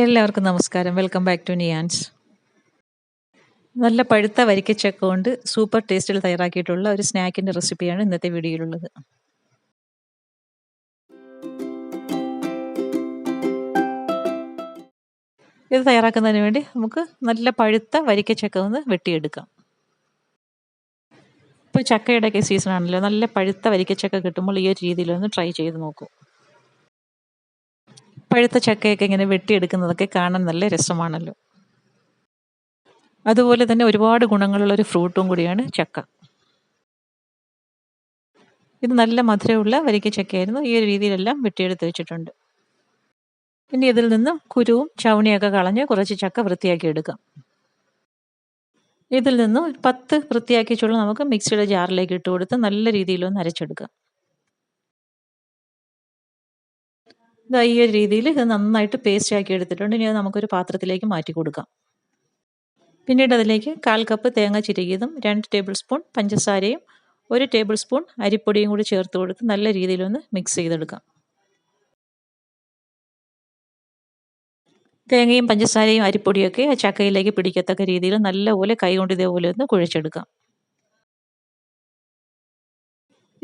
എല്ലാവർക്കും നമസ്കാരം. Welcome back to നിയാൻസ് നല്ല പഴുത്ത വരിക്കച്ചക്ക കൊണ്ട് സൂപ്പർ ടേസ്റ്റിൽ തയ്യാറാക്കിയിട്ടുള്ള ഒരു സ്നാക്കിന്റെ റെസിപ്പിയാണ് ഇന്നത്തെ വീഡിയോയിലുള്ളത്. ഇത് തയ്യാറാക്കുന്നതിന് വേണ്ടി നമുക്ക് നല്ല പഴുത്ത വരിക്കച്ചക്ക ഒന്ന് വെട്ടിയെടുക്കാം. ഇപ്പോൾ ചക്കയുടെയൊക്കെ സീസൺ ആണല്ലോ. നല്ല പഴുത്ത വരിക്കച്ചക്ക കിട്ടുമ്പോൾ ഈ ഒരു രീതിയിലൊന്ന് ട്രൈ ചെയ്ത് നോക്കൂ. പഴുത്ത ചക്കയൊക്കെ ഇങ്ങനെ വെട്ടിയെടുക്കുന്നതൊക്കെ കാണാൻ നല്ല രസമാണല്ലോ. അതുപോലെ തന്നെ ഒരുപാട് ഗുണങ്ങളുള്ള ഒരു ഫ്രൂട്ടും കൂടിയാണ് ചക്ക. ഇത് നല്ല മധുരമുള്ള വരിക്ക ചക്കയായിരുന്നു. ഈ ഒരു രീതിയിലെല്ലാം വെട്ടിയെടുത്ത് വെച്ചിട്ടുണ്ട്. ഇനി ഇതിൽ നിന്നും കുരുവും ചവണിയൊക്കെ കളഞ്ഞ് കുറച്ച് ചക്ക വൃത്തിയാക്കി എടുക്കാം. ഇതിൽ നിന്നും പത്ത് വൃത്തിയാക്കി ചുള്ള നമുക്ക് മിക്സിയുടെ ജാറിലേക്ക് ഇട്ട് കൊടുത്ത് നല്ല രീതിയിലൊന്ന് അരച്ചെടുക്കാം. ഈ ഒരു രീതിയിൽ ഇത് നന്നായിട്ട് പേസ്റ്റ് ആക്കി എടുത്തിട്ടുണ്ട്. ഇനി അത് നമുക്കൊരു പാത്രത്തിലേക്ക് മാറ്റി കൊടുക്കാം. പിന്നീട് അതിലേക്ക് കാൽ കപ്പ് തേങ്ങ ചിരകിയതും രണ്ട് ടേബിൾ സ്പൂൺ പഞ്ചസാരയും ഒരു ടേബിൾ സ്പൂൺ അരിപ്പൊടിയും കൂടി ചേർത്ത് കൊടുത്ത് നല്ല രീതിയിലൊന്ന് മിക്സ് ചെയ്തെടുക്കാം. തേങ്ങയും പഞ്ചസാരയും അരിപ്പൊടിയൊക്കെ ചക്കയിലേക്ക് പിടിക്കത്തക്ക രീതിയിൽ നല്ലപോലെ കൈകൊണ്ട് ഇതേപോലെ ഒന്ന് കുഴച്ചെടുക്കാം.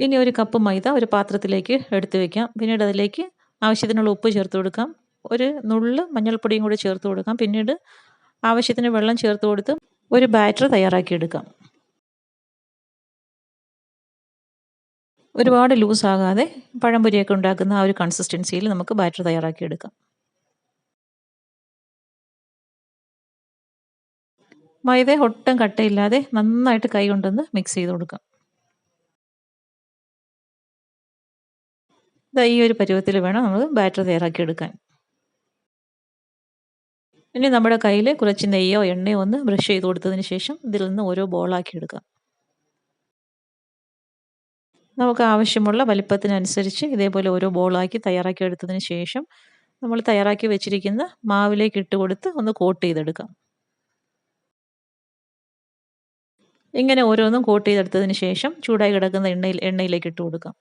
ഇനി ഒരു കപ്പ് മൈദ ഒരു പാത്രത്തിലേക്ക് എടുത്തു വയ്ക്കാം പിന്നീട് അതിലേക്ക് ആവശ്യത്തിനുള്ള ഉപ്പ് ചേർത്ത് കൊടുക്കാം. ഒരു നുള്ള് മഞ്ഞൾപ്പൊടിയും കൂടി ചേർത്ത് കൊടുക്കാം. പിന്നീട് ആവശ്യത്തിന് വെള്ളം ചേർത്ത് കൊടുത്ത് ഒരു ബാറ്റർ തയ്യാറാക്കിയെടുക്കാം ഒരുപാട് ലൂസ് ആകാതെ പഴംപൊരിയൊക്കെ ഉണ്ടാക്കുന്ന ആ ഒരു കൺസിസ്റ്റൻസിയിൽ നമുക്ക് ബാറ്റർ തയ്യാറാക്കിയെടുക്കാം മൈദ ഒട്ടും കട്ടയില്ലാതെ നന്നായിട്ട് കൈ കൊണ്ടൊന്ന് മിക്സ് ചെയ്ത് കൊടുക്കാം. ഈ ഒരു പരുവത്തിൽ വേണം നമ്മൾ ബാറ്റർ തയ്യാറാക്കിയെടുക്കാൻ ഇനി നമ്മുടെ കയ്യിൽ കുറച്ച് നെയ്യോ എണ്ണയോ ഒന്ന് ബ്രഷ് ചെയ്ത് കൊടുത്തതിന് ശേഷം ഇതിൽ നിന്ന് ഓരോ ബോളാക്കി എടുക്കാം. നമുക്ക് ആവശ്യമുള്ള വലിപ്പത്തിനനുസരിച്ച് ഇതേപോലെ ഓരോ ബോളാക്കി തയ്യാറാക്കി എടുത്തതിന് ശേഷം നമ്മൾ തയ്യാറാക്കി വെച്ചിരിക്കുന്ന മാവിലേക്ക് ഇട്ട് കൊടുത്ത് ഒന്ന് കോട്ട് ചെയ്തെടുക്കാം. ഇങ്ങനെ ഓരോന്നും കോട്ട് ചെയ്തെടുത്തതിന് ശേഷം ചൂടായി കിടക്കുന്ന എണ്ണയിൽ എണ്ണയിലേക്ക് ഇട്ട് കൊടുക്കാം.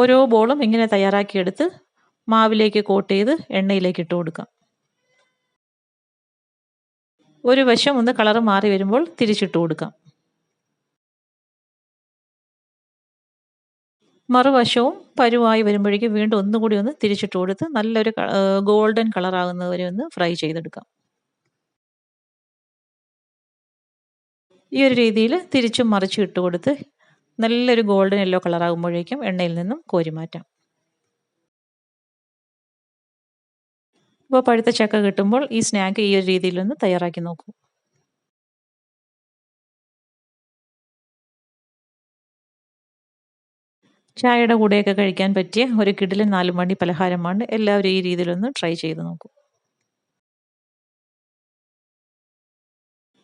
ഓരോ ബോളും ഇങ്ങനെ തയ്യാറാക്കിയെടുത്ത് മാവിലേക്ക് കോട്ട് ചെയ്ത് എണ്ണയിലേക്ക് ഇട്ട് കൊടുക്കാം ഒരു വശം ഒന്ന് കളർ മാറി വരുമ്പോൾ തിരിച്ചിട്ട് കൊടുക്കാം. മറുവശവും പരുവായി വരുമ്പോഴേക്കും വീണ്ടും ഒന്നുകൂടി ഒന്ന് തിരിച്ചിട്ട് കൊടുത്ത് നല്ലൊരു ഗോൾഡൻ കളർ ആകുന്നവരെ ഒന്ന് ഫ്രൈ ചെയ്തെടുക്കാം. ഈ ഒരു രീതിയിൽ തിരിച്ചും മറിച്ചും ഇട്ട് കൊടുത്ത് നല്ലൊരു ഗോൾഡൻ യെല്ലോ കളർ ആകുമ്പോഴേക്കും എണ്ണയിൽ നിന്നും കോരി മാറ്റാം. അപ്പോൾ പഴുത്ത ചക്ക കിട്ടുമ്പോൾ ഈ സ്നാക്ക് ഈ ഒരു രീതിയിലൊന്ന് തയ്യാറാക്കി നോക്കൂ. ചായയുടെ കൂടെയൊക്കെ കഴിക്കാൻ പറ്റിയ ഒരു കിടിലൻ നാലുമണി പലഹാരമാണ് എല്ലാവരും ഈ രീതിയിലൊന്ന് ട്രൈ ചെയ്ത് നോക്കൂ.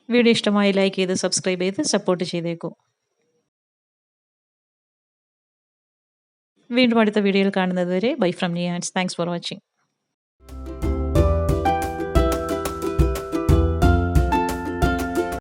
വീഡിയോ ഇഷ്ടമായി ലൈക്ക് ചെയ്ത് സബ്സ്ക്രൈബ് ചെയ്ത് സപ്പോർട്ട് ചെയ്തേക്കൂ. വീണ്ടും അടുത്ത വീഡിയോയിൽ കാണുന്നത് വരെ ബൈ ഫ്രം നിയാൻസ് താങ്ക്സ് ഫോർ വാച്ചിങ്